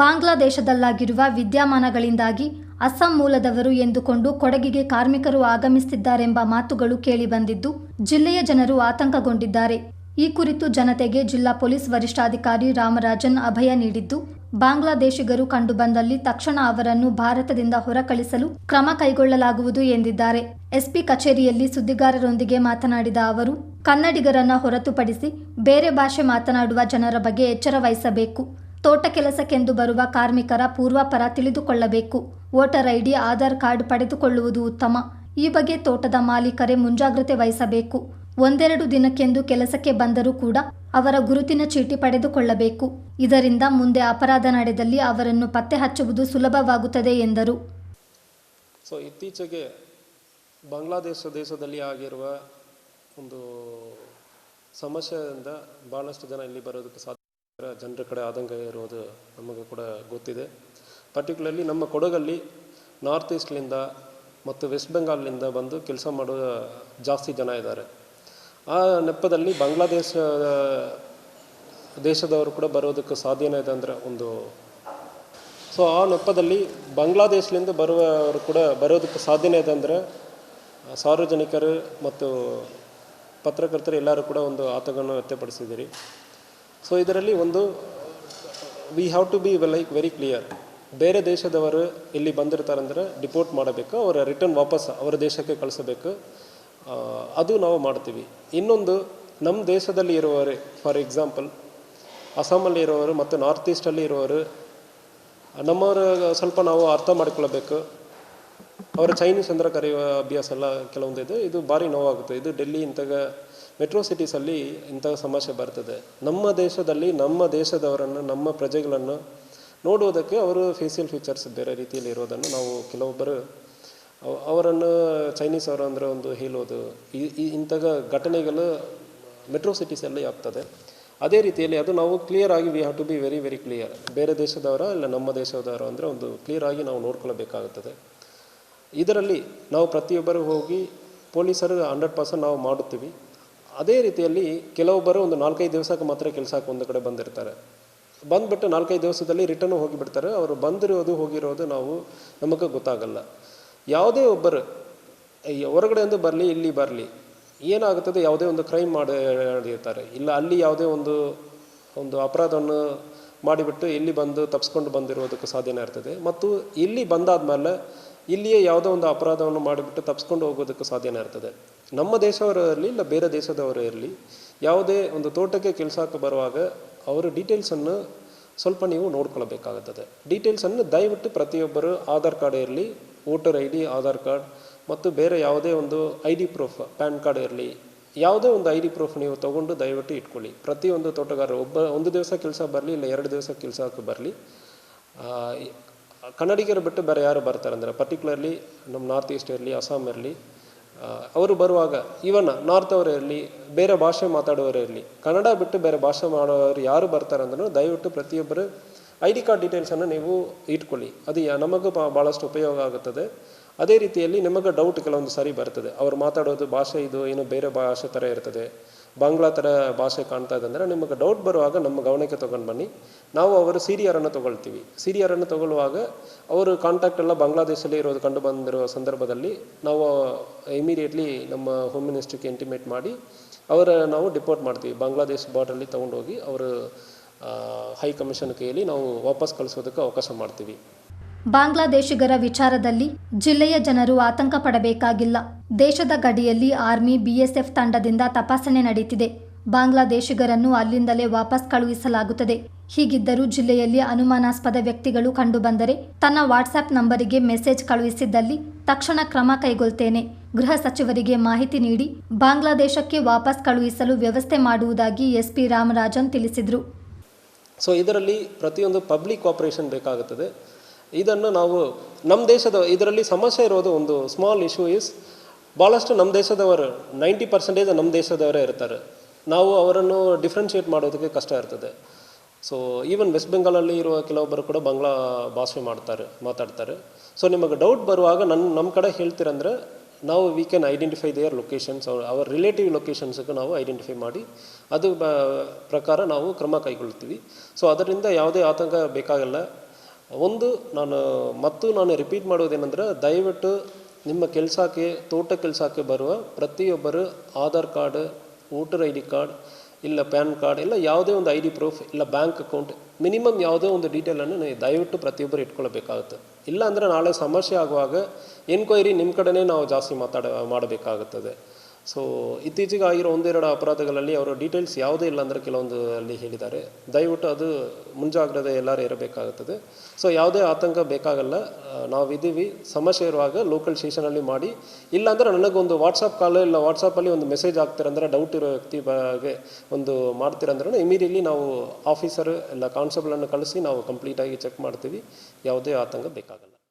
ಬಾಂಗ್ಲಾದೇಶದಲ್ಲಾಗಿರುವ ವಿದ್ಯಮಾನಗಳಿಂದಾಗಿ ಅಸ್ಸಾಂ ಮೂಲದವರು ಎಂದುಕೊಂಡು ಕೊಡಗಿಗೆ ಕಾರ್ಮಿಕರು ಆಗಮಿಸುತ್ತಿದ್ದಾರೆಂಬ ಮಾತುಗಳು ಕೇಳಿಬಂದಿದ್ದು, ಜಿಲ್ಲೆಯ ಜನರು ಆತಂಕಗೊಂಡಿದ್ದಾರೆ. ಈ ಕುರಿತು ಜನತೆಗೆ ಜಿಲ್ಲಾ ಪೊಲೀಸ್ ವರಿಷ್ಠಾಧಿಕಾರಿ ರಾಮರಾಜನ್ ಅಭಯ ನೀಡಿದ್ದು, ಬಾಂಗ್ಲಾದೇಶಿಗರು ಕಂಡುಬಂದಲ್ಲಿ ತಕ್ಷಣ ಅವರನ್ನು ಭಾರತದಿಂದ ಹೊರಕಳಿಸಲು ಕ್ರಮ ಕೈಗೊಳ್ಳಲಾಗುವುದು ಎಂದಿದ್ದಾರೆ. ಎಸ್ಪಿ ಕಚೇರಿಯಲ್ಲಿ ಸುದ್ದಿಗಾರರೊಂದಿಗೆ ಮಾತನಾಡಿದ ಅವರು, ಕನ್ನಡಿಗರನ್ನ ಹೊರತುಪಡಿಸಿ ಬೇರೆ ಭಾಷೆ ಮಾತನಾಡುವ ಜನರ ಬಗ್ಗೆ ಎಚ್ಚರ ವಹಿಸಬೇಕು. ತೋಟ ಕೆಲಸಕ್ಕೆಂದು ಬರುವ ಕಾರ್ಮಿಕರ ಪೂರ್ವಾಪರ ತಿಳಿದುಕೊಳ್ಳಬೇಕು. ವೋಟರ್ ಐಡಿ, ಆಧಾರ್ ಕಾರ್ಡ್ ಪಡೆದುಕೊಳ್ಳುವುದು ಉತ್ತಮ. ಈ ಬಗ್ಗೆ ತೋಟದ ಮಾಲೀಕರೇ ಮುಂಜಾಗ್ರತೆ ವಹಿಸಬೇಕು. ಒಂದೆರಡು ದಿನಕ್ಕೆಂದು ಕೆಲಸಕ್ಕೆ ಬಂದರೂ ಕೂಡ ಅವರ ಗುರುತಿನ ಚೀಟಿ ಪಡೆದುಕೊಳ್ಳಬೇಕು. ಇದರಿಂದ ಮುಂದೆ ಅಪರಾಧ ನಡೆದಲ್ಲಿ ಅವರನ್ನು ಪತ್ತೆ ಹಚ್ಚುವುದು ಸುಲಭವಾಗುತ್ತದೆ ಎಂದರು. ಸೊ ಇತ್ತೀಚೆಗೆ ಬಾಂಗ್ಲಾದೇಶ ದೇಶದಲ್ಲಿ ಆಗಿರುವ ಒಂದು ಸಮಸ್ಯೆಯಿಂದ ಭಾಳಷ್ಟು ಜನ ಇಲ್ಲಿ ಬರೋದಕ್ಕೆ ಸಾಧ್ಯ ಜನರ ಕಡೆ ಆತಂಕ ಇರೋದು ನಮಗೆ ಕೂಡ ಗೊತ್ತಿದೆ. ಪರ್ಟಿಕ್ಯುಲರ್ಲಿ ನಮ್ಮ ಕೊಡಗಲ್ಲಿ ನಾರ್ತ್ ಈಸ್ಟ್ಲಿಂದ ಮತ್ತು ವೆಸ್ಟ್ ಬೆಂಗಾಲ್ನಿಂದ ಬಂದು ಕೆಲಸ ಮಾಡುವ ಜಾಸ್ತಿ ಜನ ಇದ್ದಾರೆ. ಆ ನೆಪದಲ್ಲಿ ಬಾಂಗ್ಲಾದೇಶ ದೇಶದವರು ಕೂಡ ಬರೋದಕ್ಕೆ ಸಾಧ್ಯನೇ ಇದೆ ಅಂದರೆ ಒಂದು ಸೊ ಆ ನೆಪದಲ್ಲಿ ಬಾಂಗ್ಲಾದೇಶದಿಂದ ಬರುವವರು ಕೂಡ ಬರೋದಕ್ಕೆ ಸಾಧ್ಯನೇ ಇದೆ ಅಂದರೆ ಸಾರ್ವಜನಿಕರು ಮತ್ತು ಪತ್ರಕರ್ತರು ಎಲ್ಲರೂ ಕೂಡ ಒಂದು ಆತಂಕವನ್ನು ವ್ಯಕ್ತಪಡಿಸಿದ್ದೀರಿ. ಸೊ ಇದರಲ್ಲಿ ಒಂದು we have to be like very clear ಬೇರೆ ದೇಶದವರು ಇಲ್ಲಿ ಬಂದಿರ್ತಾರಂದ್ರೆ ಡಿಪೋರ್ಟ್ ಮಾಡಬೇಕು, ಅವರ ರಿಟರ್ನ್ ವಾಪಸ್ ಅವರ ದೇಶಕ್ಕೆ ಕಳಿಸಬೇಕು. ಅದು ನಾವು ಮಾಡ್ತೀವಿ. ಇನ್ನೊಂದು ನಮ್ಮ ದೇಶದಲ್ಲಿ ಇರುವವರೇ ಫಾರ್ ಎಕ್ಸಾಂಪಲ್ ಅಸ್ಸಾಮಲ್ಲಿ ಇರುವವರು ಮತ್ತು ನಾರ್ತ್ ಈಸ್ಟಲ್ಲಿ ಇರುವವರು, ನಮ್ಮವರ ಸ್ವಲ್ಪ ನಾವು ಅರ್ಥ ಮಾಡಿಕೊಳ್ಳಬೇಕು. ಅವರ ಚೈನೀಸ್ ಅಂದ್ರೆ ಕರೆಯುವ ಅಭ್ಯಾಸ ಎಲ್ಲ ಕೆಲವೊಂದು ಇದೆ ಇದು ಭಾರಿ ನೋವಾಗುತ್ತೆ. ಇದು ಡೆಲ್ಲಿ ಇಂತಹ ಮೆಟ್ರೋ ಸಿಟೀಸಲ್ಲಿ ಇಂಥ ಸಮಸ್ಯೆ ಬರ್ತದೆ. ನಮ್ಮ ದೇಶದಲ್ಲಿ ನಮ್ಮ ದೇಶದವರನ್ನು, ನಮ್ಮ ಪ್ರಜೆಗಳನ್ನು ನೋಡುವುದಕ್ಕೆ ಅವರು ಫೇಸಿಯಲ್ ಫೀಚರ್ಸ್ ಬೇರೆ ರೀತಿಯಲ್ಲಿ ಇರೋದನ್ನು ನಾವು ಕೆಲವೊಬ್ಬರು ಅವ- ಅವರನ್ನು ಚೈನೀಸ್ ಅವರು ಅಂದರೆ ಒಂದು ಹೇಳೋದು. ಈ ಇಂತಹ ಘಟನೆಗಳು ಮೆಟ್ರೋ ಸಿಟೀಸಲ್ಲಿ ಆಗ್ತದೆ. ಅದೇ ರೀತಿಯಲ್ಲಿ ಅದು ನಾವು ಕ್ಲಿಯರ್ ಆಗಿ we have to be very very clear ಬೇರೆ ದೇಶದವರ ಇಲ್ಲ ನಮ್ಮ ದೇಶದವರ ಅಂದರೆ ಒಂದು ಕ್ಲಿಯರ್ ಆಗಿ ನಾವು ನೋಡ್ಕೊಳ್ಬೇಕಾಗುತ್ತದೆ. ಇದರಲ್ಲಿ ನಾವು ಪ್ರತಿಯೊಬ್ಬರು ಹೋಗಿ ಪೊಲೀಸರು ಹಂಡ್ರೆಡ್ ಪರ್ಸೆಂಟ್ ನಾವು ಮಾಡುತ್ತೀವಿ. ಅದೇ ರೀತಿಯಲ್ಲಿ ಕೆಲವೊಬ್ಬರು ಒಂದು ನಾಲ್ಕೈದು ದಿವಸಕ್ಕೆ ಮಾತ್ರ ಕೆಲಸಕ್ಕೆ ಒಂದು ಕಡೆ ಬಂದಿರ್ತಾರೆ. ಬಂದುಬಿಟ್ಟು ನಾಲ್ಕೈದು ದಿವಸದಲ್ಲಿ ರಿಟರ್ನ್ ಹೋಗಿಬಿಡ್ತಾರೆ ಅವರು ಬಂದಿರೋದು ಹೋಗಿರೋದು ನಾವು ನಮಗೆ ಗೊತ್ತಾಗಲ್ಲ. ಯಾವುದೇ ಒಬ್ಬರು ಹೊರಗಡೆಯಿಂದ ಬರಲಿ, ಇಲ್ಲಿ ಬರಲಿ, ಏನಾಗುತ್ತದೆ ಯಾವುದೇ ಒಂದು ಕ್ರೈಮ್ ಮಾಡಿರ್ತಾರೆ. ಇಲ್ಲ, ಅಲ್ಲಿ ಯಾವುದೇ ಒಂದು ಒಂದು ಅಪರಾಧವನ್ನು ಮಾಡಿಬಿಟ್ಟು ಇಲ್ಲಿ ಬಂದು ತಪ್ಸ್ಕೊಂಡು ಬಂದಿರೋದಕ್ಕೆ ಸಾಧ್ಯನೇ ಇರ್ತದೆ. ಮತ್ತು ಇಲ್ಲಿ ಬಂದಾದ ಮೇಲೆ ಇಲ್ಲಿಯೇ ಯಾವುದೋ ಒಂದು ಅಪರಾಧವನ್ನು ಮಾಡಿಬಿಟ್ಟು ತಪ್ಸ್ಕೊಂಡು ಹೋಗೋದಕ್ಕೆ ಸಾಧ್ಯನೇ ಇರ್ತದೆ. ನಮ್ಮ ದೇಶವರು ಇರಲಿ ಇಲ್ಲ ಬೇರೆ ದೇಶದವರೇ ಇರಲಿ, ಯಾವುದೇ ಒಂದು ತೋಟಕ್ಕೆ ಕೆಲಸಕ್ಕೆ ಬರುವಾಗ ಅವರ ಡೀಟೇಲ್ಸನ್ನು ಸ್ವಲ್ಪ ನೀವು ನೋಡ್ಕೊಳ್ಬೇಕಾಗುತ್ತದೆ. ಡೀಟೇಲ್ಸನ್ನು ದಯವಿಟ್ಟು ಪ್ರತಿಯೊಬ್ಬರು ಆಧಾರ್ ಕಾರ್ಡ್ ಇರಲಿ, voter I D, Aadhaar card ಮತ್ತು ಬೇರೆ ಯಾವುದೇ ಒಂದು I D proof PAN card ಇರಲಿ, ಯಾವುದೇ ಒಂದು ಐ ಡಿ ಪ್ರೂಫ್ ನೀವು ತೊಗೊಂಡು ದಯವಿಟ್ಟು ಇಟ್ಕೊಳ್ಳಿ. ಪ್ರತಿಯೊಂದು ತೋಟಗಾರರು ಒಬ್ಬ ಒಂದು ದಿವಸ ಕೆಲಸ ಬರಲಿ ಇಲ್ಲ ಎರಡು ದಿವಸ ಕೆಲಸಕ್ಕೆ ಬರಲಿ. ಕನ್ನಡಿಗರು ಬಿಟ್ಟು ಬೇರೆ ಯಾರು ಬರ್ತಾರೆ ಅಂದರೆ ಪರ್ಟಿಕ್ಯುಲರ್ಲಿ ನಮ್ಮ ನಾರ್ತ್ ಈಸ್ಟ್ ಇರಲಿ, ಅಸ್ಸಾಂ ಇರಲಿ ಅವರು ಬರುವಾಗ ಇವನ್ ನಾರ್ತ್ ಅವರೇ ಇರಲಿ, ಬೇರೆ ಭಾಷೆ ಮಾತಾಡೋರೇ ಇರಲಿ, ಕನ್ನಡ ಬಿಟ್ಟು ಬೇರೆ ಭಾಷೆ ಮಾಡೋರು ಯಾರು ಬರ್ತಾರೆ ಅಂದ್ರೂ ದಯವಿಟ್ಟು ಪ್ರತಿಯೊಬ್ಬರು ಐ ಡಿ ಕಾರ್ಡ್ ಡೀಟೇಲ್ಸನ್ನು ನೀವು ಇಟ್ಕೊಳ್ಳಿ. ಅದು ನಮಗೂ ಭಾಳಷ್ಟು ಉಪಯೋಗ ಆಗುತ್ತದೆ. ಅದೇ ರೀತಿಯಲ್ಲಿ ನಿಮಗೆ ಡೌಟ್ ಕೆಲವೊಂದು ಸಾರಿ ಬರ್ತದೆ. ಅವ್ರು ಮಾತಾಡೋದು ಭಾಷೆ ಇದು, ಏನೋ ಬೇರೆ ಭಾಷೆ ಥರ ಇರ್ತದೆ. ಬಾಂಗ್ಲಾ ಥರ ಭಾಷೆ ಕಾಣ್ತಾ ಇದೆ ಅಂದರೆ ನಿಮಗೆ ಡೌಟ್ ಬರುವಾಗ ನಮ್ಮ ಗಮನಕ್ಕೆ ತೊಗೊಂಡು ಬನ್ನಿ. ನಾವು ಅವರು ಸೀರಿಯರನ್ನು ತೊಗೊಳ್ತೀವಿ. ಸೀರಿಯರನ್ನು ತಗೊಳ್ಳುವಾಗ ಅವರು ಕಾಂಟ್ಯಾಕ್ಟ್ ಎಲ್ಲ ಬಾಂಗ್ಲಾದೇಶಲ್ಲಿ ಇರೋದು ಕಂಡು ಬಂದಿರುವ ಸಂದರ್ಭದಲ್ಲಿ ನಾವು ಇಮಿಡಿಯೇಟ್ಲಿ ನಮ್ಮ ಹೋಮ್ ಮಿನಿಸ್ಟ್ರಿಗೆ ಇಂಟಿಮೇಟ್ ಮಾಡಿ ಅವರ ನಾವು ಡಿಪೋರ್ಟ್ ಮಾಡ್ತೀವಿ. ಬಾಂಗ್ಲಾದೇಶ್ ಬಾರ್ಡ್ರಲ್ಲಿ ತೊಗೊಂಡೋಗಿ ಅವರು ಹೈ ಕಮಿಷನ್ ಕೈಯಲ್ಲಿ ನಾವು ವಾಪಸ್ ಕಳಿಸೋದಕ್ಕೆ ಅವಕಾಶ ಮಾಡ್ತೀವಿ. ಬಾಂಗ್ಲಾದೇಶಿಗರ ವಿಚಾರದಲ್ಲಿ ಜಿಲ್ಲೆಯ ಜನರು ಆತಂಕ ಪಡಬೇಕಾಗಿಲ್ಲ. ದೇಶದ ಗಡಿಯಲ್ಲಿ ಆರ್ಮಿ ಬಿಎಸ್ಎಫ್ ತಂಡದಿಂದ ತಪಾಸಣೆ ನಡೀತಿದೆ ಬಾಂಗ್ಲಾದೇಶಿಗರನ್ನು ಅಲ್ಲಿಂದಲೇ ವಾಪಸ್ ಕಳುಹಿಸಲಾಗುತ್ತದೆ. ಹೀಗಿದ್ದರೂ ಜಿಲ್ಲೆಯಲ್ಲಿ ಅನುಮಾನಾಸ್ಪದ ವ್ಯಕ್ತಿಗಳು ಕಂಡುಬಂದರೆ ತನ್ನ ವಾಟ್ಸ್ಆ್ಯಪ್ ನಂಬರಿಗೆ ಮೆಸೇಜ್ ಕಳುಹಿಸಿದ್ದಲ್ಲಿ ತಕ್ಷಣ ಕ್ರಮ ಕೈಗೊಳ್ತೇನೆ. ಗೃಹ ಸಚಿವರಿಗೆ ಮಾಹಿತಿ ನೀಡಿ ಬಾಂಗ್ಲಾದೇಶಕ್ಕೆ ವಾಪಸ್ ಕಳುಹಿಸಲು ವ್ಯವಸ್ಥೆ ಮಾಡುವುದಾಗಿ ಎಸ್ಪಿ ರಾಮರಾಜನ್ ತಿಳಿಸಿದರು. ಸೊ ಇದರಲ್ಲಿ ಪ್ರತಿಯೊಂದು ಪಬ್ಲಿಕ್ ಆಪರೇಷನ್ ಬೇಕಾಗುತ್ತದೆ. ಇದನ್ನು ನಾವು ನಮ್ಮ ದೇಶದ ಇದರಲ್ಲಿ ಸಮಸ್ಯೆ ಇರೋದು ಒಂದು ಸ್ಮಾಲ್ ಇಶ್ಯೂ ಇಸ್ ಭಾಳಷ್ಟು ನಮ್ಮ ದೇಶದವರು ನೈಂಟಿ ಪರ್ಸೆಂಟೇಜ್ ನಮ್ಮ ದೇಶದವರೇ ಇರ್ತಾರೆ. ನಾವು ಅವರನ್ನು ಡಿಫ್ರೆನ್ಷಿಯೇಟ್ ಮಾಡೋದಕ್ಕೆ ಕಷ್ಟ ಇರ್ತದೆ. ಸೊ ಈವನ್ ವೆಸ್ಟ್ ಬೆಂಗಾಲಲ್ಲಿ ಇರುವ ಕೆಲವೊಬ್ಬರು ಕೂಡ ಬಂಗ್ಲಾ ಭಾಷೆ ಮಾಡ್ತಾರೆ, ಮಾತಾಡ್ತಾರೆ. ಸೊ ನಿಮಗೆ ಡೌಟ್ ಬರುವಾಗ ನನ್ನ ನಮ್ಮ ಕಡೆ ಹೇಳ್ತೀರಂದ್ರೆ ನಾವು we can identify their locations our relative ಲೊಕೇಶನ್ಸ್ಗೆ ನಾವು ಐಡೆಂಟಿಫೈ ಮಾಡಿ ಅದು ಪ್ರಕಾರ ನಾವು ಕ್ರಮ ಕೈಗೊಳ್ತೀವಿ. ಸೊ ಅದರಿಂದ ಯಾವುದೇ ಆತಂಕ ಬೇಕಾಗಲ್ಲ. ಒಂದು ನಾನು, ಮತ್ತು ನಾನು ರಿಪೀಟ್ ಮಾಡೋದೇನೆಂದ್ರೆ, ದಯವಿಟ್ಟು ನಿಮ್ಮ ಕೆಲಸಕ್ಕೆ ತೋಟ ಕೆಲಸಕ್ಕೆ ಬರುವ ಪ್ರತಿಯೊಬ್ಬರು Aadhaar card, voter I D card, ಇಲ್ಲ ಪ್ಯಾನ್ ಕಾರ್ಡ್, ಇಲ್ಲ ಯಾವುದೇ ಒಂದು ಐ ಡಿ ಪ್ರೂಫ್, ಇಲ್ಲ ಬ್ಯಾಂಕ್ ಅಕೌಂಟ್, ಮಿನಿಮಮ್ ಯಾವುದೇ ಒಂದು ಡೀಟೇಲನ್ನು ನೀವು ದಯವಿಟ್ಟು ಪ್ರತಿಯೊಬ್ಬರು ಇಟ್ಕೊಳ್ಬೇಕಾಗುತ್ತೆ. ಇಲ್ಲ ಅಂದರೆ ನಾಳೆ ಸಮಸ್ಯೆ ಆಗುವಾಗ ಎನ್ಕ್ವೈರಿ ನಿಮ್ಮ ಕಡೆನೇ ನಾವು ಜಾಸ್ತಿ ಮಾತಾಡ, ಮಾಡಬೇಕಾಗುತ್ತದೆ. ಸೊ ಇತ್ತೀಚೆಗೆ ಆಗಿರೋ ಒಂದೆರಡು ಅಪರಾಧಗಳಲ್ಲಿ ಅವರ ಡೀಟೇಲ್ಸ್ ಯಾವುದೇ ಇಲ್ಲ ಅಂದರೆ ಕೆಲವೊಂದು ಅಲ್ಲಿ ಹೇಳಿದ್ದಾರೆ. ದಯವಿಟ್ಟು ಅದು ಮುಂಜಾಗ್ರತೆ ಎಲ್ಲರೂ ಇರಬೇಕಾಗುತ್ತದೆ. ಸೊ ಯಾವುದೇ ಆತಂಕ ಬೇಕಾಗಲ್ಲ. ನಾವು ನಾವಿದ್ದೀವಿ. ಸಮಸ್ಯೆ ಇರುವಾಗ ಲೋಕಲ್ ಸ್ಟೇಷನಲ್ಲಿ ಮಾಡಿ. ಇಲ್ಲಾಂದರೆ ನನಗೊಂದು ವಾಟ್ಸಪ್ ಕಾಲ್ ಇಲ್ಲ ವಾಟ್ಸಪ್ಪಲ್ಲಿ ಒಂದು ಮೆಸೇಜ್ ಹಾಕ್ತೀರಂದ್ರೆ ಡೌಟ್ ಇರೋ ವ್ಯಕ್ತಿ ಬಗ್ಗೆ ಒಂದು ಮಾಡ್ತೀರಂದ್ರೆ ಇಮಿಡಿಯೇಟ್ಲಿ ನಾವು ಆಫೀಸರ್ ಇಲ್ಲ ಕಾನ್ಸ್ಟೇಬಲನ್ನು ಕಳಿಸಿ ನಾವು ಕಂಪ್ಲೀಟಾಗಿ ಚೆಕ್ ಮಾಡ್ತೀವಿ. ಯಾವುದೇ ಆತಂಕ ಬೇಕಾಗಲ್ಲ.